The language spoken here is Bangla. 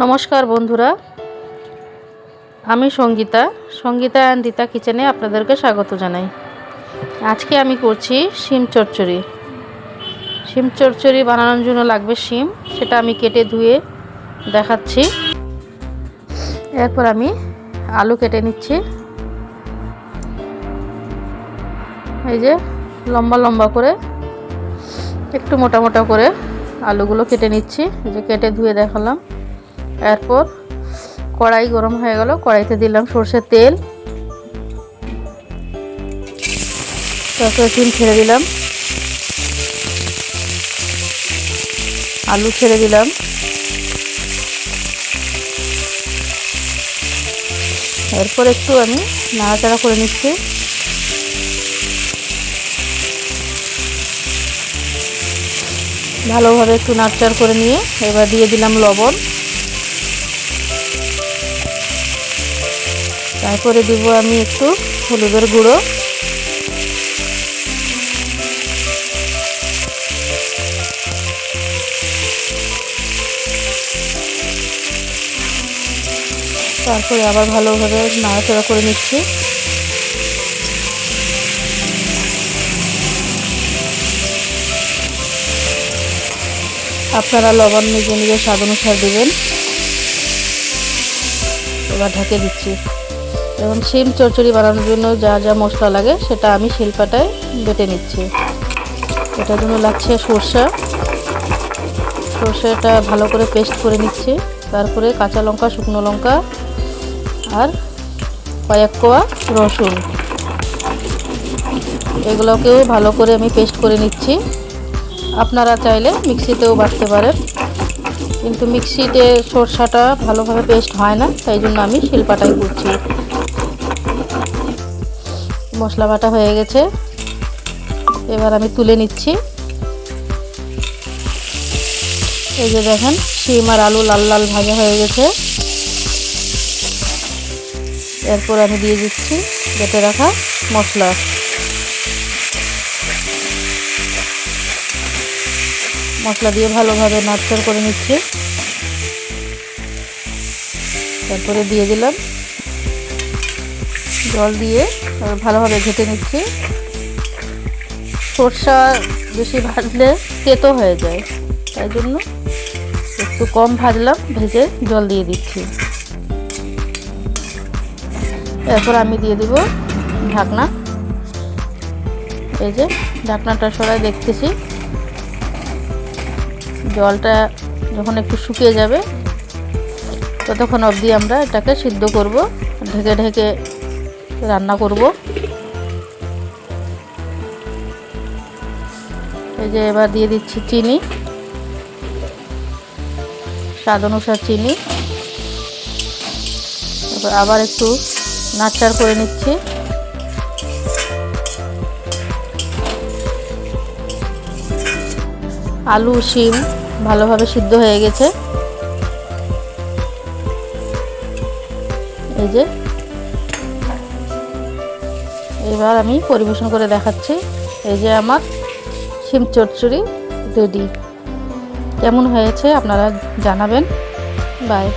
নমস্কার বন্ধুরা, আমি সঙ্গীতা সঙ্গীতা অ্যান্ড দিতা কিচেনে আপনাদেরকে স্বাগত জানাই। আজকে আমি করছি শিম চচ্চড়ি। শিম চচ্চড়ি বানানোর জন্য লাগবে শিম, সেটা আমি কেটে ধুয়ে দেখাচ্ছি। এরপর আমি আলু কেটে নিচ্ছি। এই যে লম্বা লম্বা করে, একটু মোটা মোটা করে আলুগুলো কেটে নিচ্ছি। যে কেটে ধুয়ে দেখালাম। এরপর কড়াই গরম হয়ে গেল, কড়াইতে দিলাম সর্ষের তেল। তারপরে চুন ছেড়ে দিলাম। আলু ছেড়ে দিলাম। এরপর একটু আমি নাড়াচাড়া করে নিচ্ছি। ভালোভাবে একটু নাড়চাড় করে নিয়ে এবার দিয়ে দিলাম লবণ। তারপরে দিব আমি একটু হলুদের গুঁড়ো। তারপরে আবার ভালোভাবে নাড়াচাড়া করে নিচ্ছি। আপনারা লবণ নিজে নিজে স্বাদ অনুসার দেবেন। এবার ঢেকে দিচ্ছি। এবং শিম চচ্চড়ি বানানোর জন্য যা যা মশলা লাগে সেটা আমি শিলপাটায় বেটে নিচ্ছি। এটার জন্য লাগছে সর্ষা। সর্ষেটা ভালো করে পেস্ট করে নিচ্ছি। তারপরে কাঁচা লঙ্কা, শুকনো লঙ্কা আর কয়েক কোয়া রসুন। এগুলোকেও ভালো করে আমি পেস্ট করে নিচ্ছি। আপনারা চাইলে মিক্সিতেও বাটতে পারেন। কিন্তু মিক্সিতে সরষাটা ভালোভাবে পেস্ট হয় না, তাই জন্য আমি শিলপাটাই করছি। মশলা বাটা হয়ে গেছে। এবার আমি তুলে নিচ্ছি। এই যে দেখেন, শিম আর আলু লাল লাল ভাজা হয়ে গেছে। এরপর আমি দিয়ে দিচ্ছি বেটে রাখা মশলা। মশলা দিয়ে ভালোভাবে নাড়চাড় করে নিচ্ছি। তারপরে দিয়ে দিলাম জল দিয়ে ভালোভাবে ঘেটে নিচ্ছি। সর্ষা বেশি ভাজলে তেতো হয়ে যায়। তাই জন্য একটু কম ভাজলাম, ভেজে জল দিয়ে দিচ্ছি। এরপর আমি দিয়ে দিব ঢাকনা। এই যে ঢাকনাটা সরাই দেখতেছি। জলটা যখন একটু শুকিয়ে যাবে, ততক্ষণ অবধি আমরা এটাকে সিদ্ধ করব। ঢেকে ঢেকে রান্না করব। এই যে এবার দিয়ে দিচ্ছি চিনি, স্বাদ অনুসার চিনি। আবার একটু নাড়চাড় করে নিচ্ছি। আলু, শিম ভালোভাবে সিদ্ধ হয়ে গেছে। এই যে এবার আমি পরিবেশন করে দেখাচ্ছি। এই যে আমার শিম চচ্চড়ি রেডি। কেমন হয়েছে আপনারা জানাবেন। বাই।